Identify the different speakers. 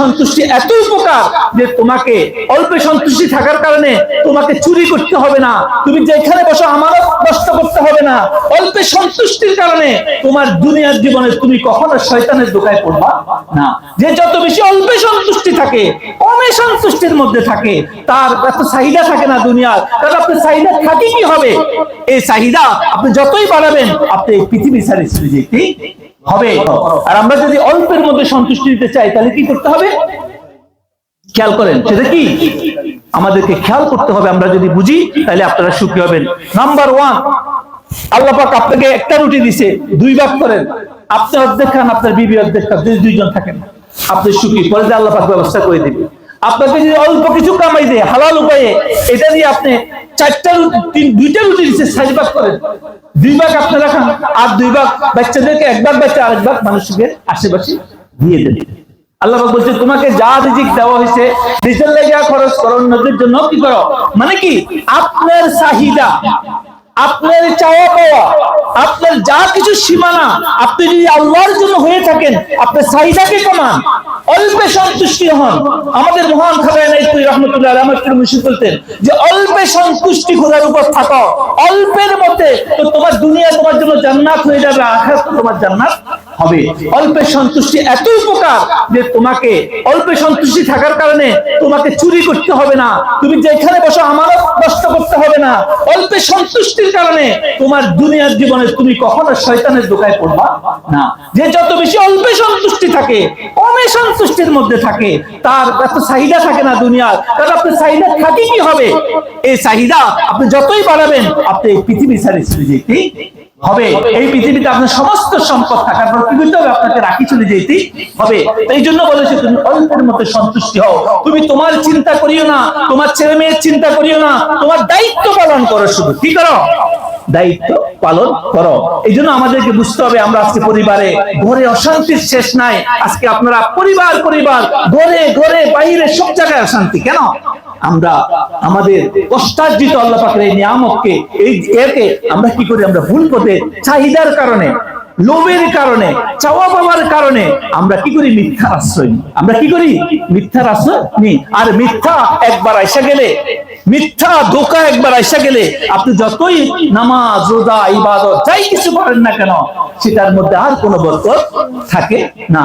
Speaker 1: সন্তুষ্টি এত উপকার যে তোমাকে অল্পে সন্তুষ্টি থাকার কারণে তোমাকে চুরি করতে হবে না। তুমি যেখানে বসো, আমারও নষ্ট করতে হবে না। অল্পে সন্তুষ্টির কারণে তোমার দুনিয়ার জীবনে তুমি কখনো শয়তানের দোকায় পড়বা না। যে যত বেশি অল্পে সন্তুষ্টি থাকে, কমে সন্তুষ্টির মধ্যে থাকে, তার এত চাহিদা থাকে না দুনিয়ার। কারণ আপনার চাহিদা থাকে কি হবে? এই চাহিদা আপনি যতই বাড়াবেন, আপনি পৃথিবী ছাড়ে চলে যেতে হবে। আর আমরা যদি অল্পের মধ্যে সন্তুষ্টি দিতে চাই, তাহলে কি করতে হবে? খেয়াল করেন, সেটা কি? আমাদেরকে খেয়াল করতে হবে, আমরা যদি বুঝি, তাহলে আপনারা সুখী হবেন। নাম্বার ওয়ান আল্লাহ পাক আপনাকে একটা রুটি দিছে, দুই ভাগ করেন। আপনি অর্ধেক খান, আপনার বিবি অর্ধেক খান, যদি দুইজন থাকেন, আপনি সুখী, পরে যে আল্লাহ পাক ব্যবস্থা করে দিবে। আপনাকে যদি অল্প কিছু কামাই দেয়, হালাল উপায়ে, এটা দিয়ে আপনি চারটা দুইটা রুটি দিচ্ছে করেন দুই ভাগ আপনি রাখান আর দুই ভাগ বাচ্চাদেরকে বাচ্চা মানুষকে আশেপাশে দিয়ে আল্লাহ বলছে, তোমাকে যা রিজিক দেওয়া হয়েছে লেগা খরচ করো, অন্যদের জন্য কি করো? মানে কি? আপনার চাহিদা, আপনার চাওয়া পাওয়া আপনার যা কিছু সীমানা, আপনি যদি আল্লাহর জন্য হয়ে থাকেন, আপনার চাহিদাকে কমান, অল্পে সন্তুষ্টি হন। আমাদের মহান তুই থাকার কারণে তোমাকে চুরি করতে হবে না। তুমি যেখানে বসো আমারও নষ্ট করতে হবে না। অল্পে সন্তুষ্টির কারণে তোমার দুনিয়ার জীবনে তুমি কখনো শয়তানের দোকায় পড়বা না। যে যত বেশি অল্পে সন্তুষ্টি থাকে সন্তুষ্টির মধ্যে থাকে। তার এত চাহিদা থাকে না দুনিয়ার। কারণ আপনার চাহিদা থাকে কি হবে? এই চাহিদা আপনি যতই বাড়াবেন, আপনি এই পৃথিবী ছাড়ে যেতেই হবে। এই পৃথিবীতে আপনার সমস্ত সম্পদ থাকার পর আপনাকে রাখি চলে যেতেই হবে। এই জন্য বলেছে তুমি অল্পের সন্তুষ্টি হও। তুমি তোমার চিন্তা করিও না, তোমার ছেলে মেয়ের চিন্তা করিও না, তোমার দায়িত্ব পালন করো শুধু। কি করো? দায়িত্ব পালন করো। এই জন্য আমাদেরকে বুঝতে হবে, আমরা আজকে পরিবারে ঘরে অশান্তির শেষ নাই। আজকে আপনারা পরিবার পরিবার, ঘরে ঘরে, বাইরে, সব জায়গায় অশান্তি, কেন? আমরা আমাদের কষ্টার্জিত আল্লাহ পাকের এই নিয়ামককে এই একে আমরা কি করি? আমরা ভুল পথে, চাহিদার কারণে, লোভের কারণে, চাওয়া পাওয়ার কারণে আমরা কি করি? মিথ্যার আশ্রয় আমরা কি করি? মিথ্যার আশ্রয় নি আর মিথ্যা একবার আইসা গেলে মিথ্যা ধোকা একবার আইসা গেলে আপনি যতই নামাজ, রোজা, ইবাদত, যাই কিছু করেন না কেন, সেটার মধ্যে আর কোনো বরকত থাকে না।